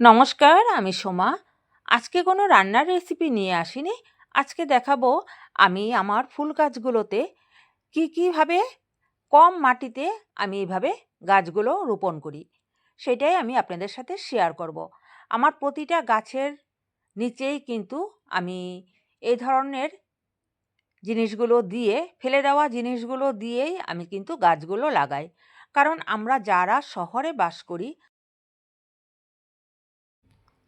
নমস্কার, আমি সোমা। আজকে কোনো রান্নার রেসিপি নিয়ে আসিনি। আজকে দেখাবো আমি আমার ফুল গাছগুলোতে কী কীভাবে কম মাটিতে আমি এইভাবে গাছগুলো রোপণ করি। সেটাই আমি আপনাদের সাথে শেয়ার করব। আমার প্রতিটা গাছের নিচেই কিন্তু আমি এই ধরনের জিনিসগুলো দিয়ে, ফেলে দেওয়া জিনিসগুলো দিয়েই আমি কিন্তু গাছগুলো লাগাই। কারণ আমরা যারা শহরে বাস করি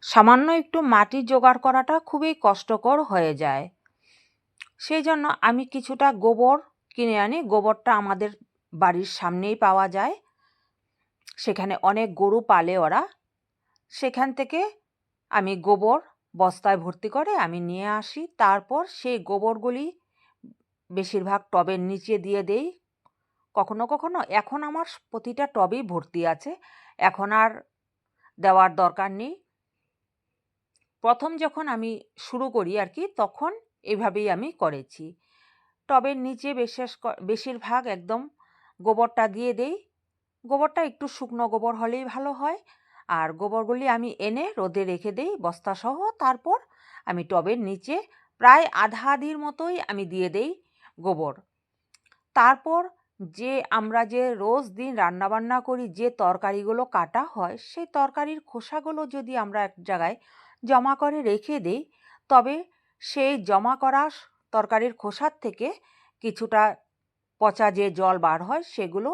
সামান্য একটু মাটি জোগাড় করাটা খুবই কষ্টকর হয়ে যায়। সেই জন্য আমি কিছুটা গোবর কিনে আনি। গোবরটা আমাদের বাড়ির সামনেই পাওয়া যায়। সেখানে অনেক গরু পালে ওরা। সেখান থেকে আমি গোবর বস্তায় ভর্তি করে আমি নিয়ে আসি। তারপর সেই গোবরগুলি বেশিরভাগ টবের নিচে দিয়ে দেই। কখনো কখনো এখন আমার প্রতিটা টবেই ভর্তি আছে। এখন আর দেওয়ার দরকার নেই। প্রথম যখন আমি শুরু করি আর কি, তখন এভাবেই আমি করেছি। টবের নিচে বিশেষ বেশিরভাগ একদম গোবরটা দিয়ে দেই। গোবরটা একটু শুকনো গোবর হলেই ভালো হয়। আর গোবরগুলি আমি এনে রোদে রেখে দেই বস্তাসহ। তারপর আমি টবের নিচে প্রায় আধা আধির মতোই আমি দিয়ে দেই গোবর। তারপর যে আমরা যে রোজ দিন রান্নাবান্না করি, যে তরকারিগুলো কাটা হয়, সেই তরকারির খোসাগুলো যদি আমরা এক জায়গায় জমা করে রেখে দিই। তবে সেই জমা করা তরকারির খোসার থেকে কিছুটা পচা যে জল বার হয় সেগুলো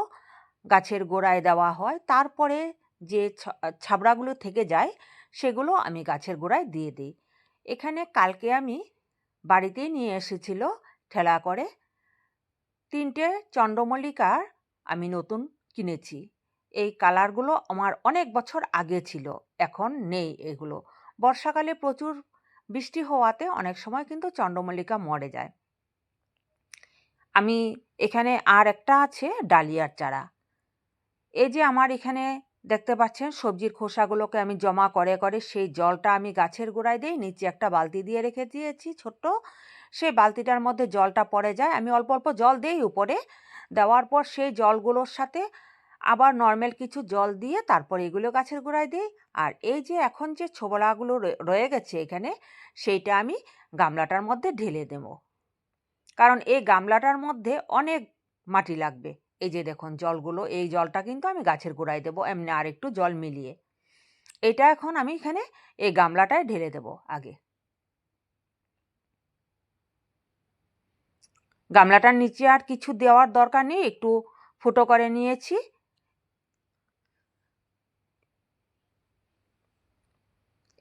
গাছের গোড়ায় দেওয়া হয়। তারপরে যে ছাবড়াগুলো থেকে যায় সেগুলো আমি গাছের গোড়ায় দিয়ে দিই। এখানে কালকে আমি বাড়িতেই নিয়ে এসেছিল ঠেলা করে। তিনটে চন্দ্রমল্লিকার আমি নতুন কিনেছি। এই কালারগুলো আমার অনেক বছর আগে ছিল, এখন নেই এগুলো। বর্ষাকালে প্রচুর বৃষ্টি হওয়াতে অনেক সময় কিন্তু চন্দ্রমল্লিকা মরে যায়। আমি এখানে আর একটা আছে, ডালিয়ার চারা। এই যে আমার এখানে দেখতে পাচ্ছেন, সবজির খোসাগুলোকে আমি জমা করে করে সেই জলটা আমি গাছের গোড়ায় দিই নিচে একটা বালতি দিয়ে রেখে দিয়েছি, ছোট্ট। সেই বালতিটার মধ্যে জলটা পড়ে যায়। আমি অল্প অল্প জল দিই উপরে। দেওয়ার পর সেই জলগুলোর সাথে আবার নর্মাল কিছু জল দিয়ে তারপর এগুলো গাছের গোড়ায় দিই। আর এই যে এখন যে ছোবলাগুলো রয়ে গেছে এখানে, সেইটা আমি গামলাটার মধ্যে ঢেলে দেব। কারণ এই গামলাটার মধ্যে অনেক মাটি লাগবে। এই যে দেখুন জলগুলো, এই জলটা কিন্তু আমি গাছের গোড়ায় দেবো, এমনি আর একটু জল মিলিয়ে। এটা এখন আমি এখানে এই গামলাটায় ঢেলে দেব আগে। গামলাটার নিচে আর কিছু দেওয়ার দরকার নেই, একটু ফুটো করে নিয়েছি।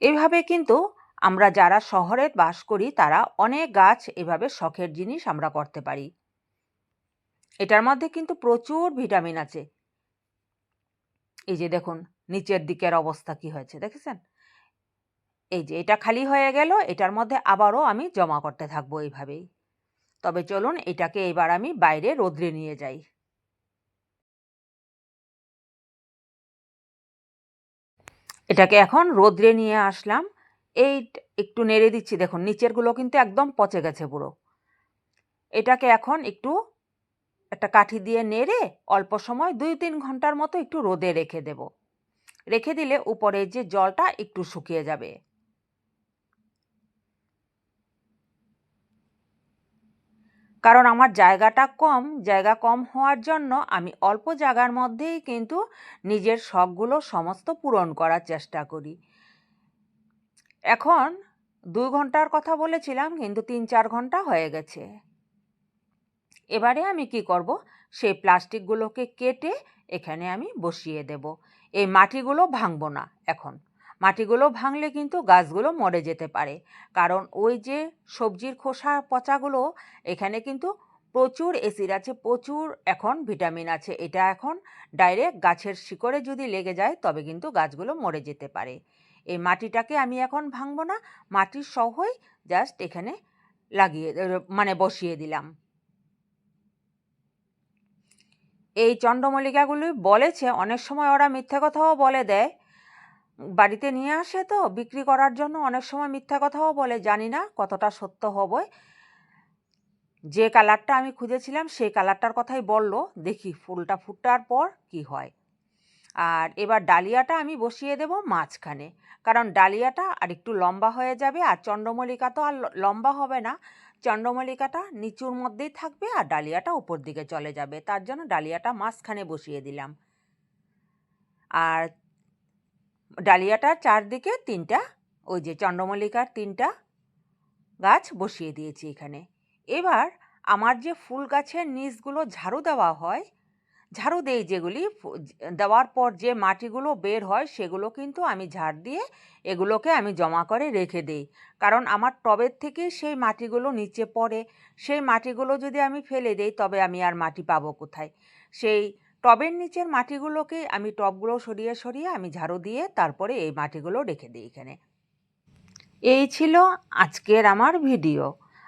এভাবে কিন্তু আমরা যারা শহরে বাস করি, তারা অনেক গাছ এভাবে শখের জিনিস আমরা করতে পারি। এটার মধ্যে কিন্তু প্রচুর ভিটামিন আছে। এই যে দেখুন, নিচের দিকের অবস্থা কি হয়েছে, দেখেছেন? এই যে এটা খালি হয়ে গেল, এটার মধ্যে আবারও আমি জমা করতে থাকব এইভাবেই। তবে চলুন, এটাকে এবার আমি বাইরে রোদ্রে নিয়ে যাই। এটাকে এখন রোদ্রে নিয়ে আসলাম। এই একটু নেড়ে দিচ্ছি। দেখুন, নিচেরগুলো কিন্তু একদম পচে গেছে পুরো। এটাকে এখন একটু একটা কাঠি দিয়ে নেড়ে অল্প সময় দুই তিন ঘণ্টার মতো একটু রোদে রেখে দেব। রেখে দিলে উপরে যে জলটা একটু শুকিয়ে যাবে। কারণ আমার জায়গাটা কম, জায়গা কম হওয়ার জন্য আমি অল্প জায়গার মধ্যেই কিন্তু নিজের শখগুলো সমস্ত পূরণ করার চেষ্টা করি। এখন দুই ঘণ্টার কথা বলেছিলাম, কিন্তু তিন চার ঘণ্টা হয়ে গেছে। এবারে আমি কি করব? সেই প্লাস্টিকগুলোকে কেটে এখানে আমি বসিয়ে দেব। এই মাটিগুলো ভাঙবো না এখন। মাটিগুলো ভাঙলে কিন্তু গাছগুলো মরে যেতে পারে। কারণ ওই যে সবজির খোসা পচাগুলো, এখানে কিন্তু প্রচুর এসিড আছে, প্রচুর এখন ভিটামিন আছে। এটা এখন ডাইরেক্ট গাছের শিকড়ে যদি লেগে যায়, তবে কিন্তু গাছগুলো মরে যেতে পারে। এই মাটিটাকে আমি এখন ভাঙবো না মাটির সহই জাস্ট এখানে লাগিয়ে মানে বসিয়ে দিলাম। এই চন্দ্রমল্লিকাগুলি বলেছে, অনেক সময় ওরা মিথ্যা কথাও বলে দেয়। বাড়িতে নিয়ে আসে তো, বিক্রি করার জন্য অনেক সময় মিথ্যা কথাও বলে, জানি না কতটা সত্য হবে। যে কালারটা আমি খুঁজেছিলাম, সেই কালারটার কথাই বলল, দেখি ফুলটা ফুটার পর কি হয়। আর এবার ডালিয়াটা আমি বসিয়ে দেব মাঝখানে, কারণ ডালিয়াটা আর একটু লম্বা হয়ে যাবে, আর চন্দ্রমল্লিকা তো আর লম্বা হবে না। চন্দ্রমল্লিকাটা নিচুর মধ্যেই থাকবে, আর ডালিয়াটা উপর দিকে চলে যাবে, তার জন্য ডালিয়াটা মাঝখানে বসিয়ে দিলাম। আর ডালিয়াটার চারদিকে তিনটা, ওই যে চন্দ্রমল্লিকার তিনটা গাছ বসিয়ে দিয়েছি এখানে। এবার আমার যে ফুল গাছের নিচগুলো ঝাড়ু দেওয়া হয়, ঝাড়ু দেই যেগুলি, দেওয়ার পর যে মাটিগুলো বের হয় সেগুলো কিন্তু আমি ঝাড় দিয়ে এগুলোকে আমি জমা করে রেখে দিই। কারণ আমার টবের থেকে সেই মাটিগুলো নিচে পড়ে। সেই মাটিগুলো যদি আমি ফেলে দেই তবে আমি আর মাটি পাবো কোথায়? সেই টবের নিচের মাটিগুলোকে আমি টবগুলো সরিয়ে সরিয়ে আমি ঝাড়ু দিয়ে তারপরে এই মাটিগুলো রেখে দিই এখানে। এই ছিল আজকের আমার ভিডিও।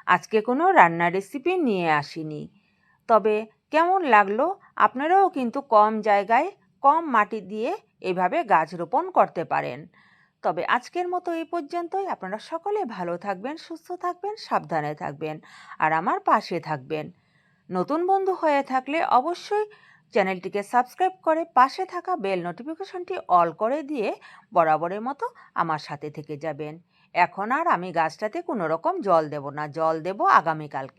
আজকে কোনো রান্নার রেসিপি নিয়ে আসিনি। তবে কেমন লাগল আপনারাও কিন্তু কম জায়গায় কম মাটি দিয়ে এভাবে গাছ রোপণ করতে পারেন। তবে আজকের মতো এই পর্যন্তই। আপনারা সকলে ভালো থাকবেন, সুস্থ থাকবেন, সাবধানে থাকবেন, আর আমার পাশে থাকবেন। নতুন বন্ধু হয়ে থাকলে অবশ্যই চ্যানেলটিকে সাবস্ক্রাইব করে পাশে থাকা বেল নোটিফিকেশনটি অল করে দিয়ে বরাবরের মতো আমার সাথে থেকে যাবেন। এখন আর আমি গাছটাতে কোনো রকম জল দেব না, জল দেব আগামীকালকে।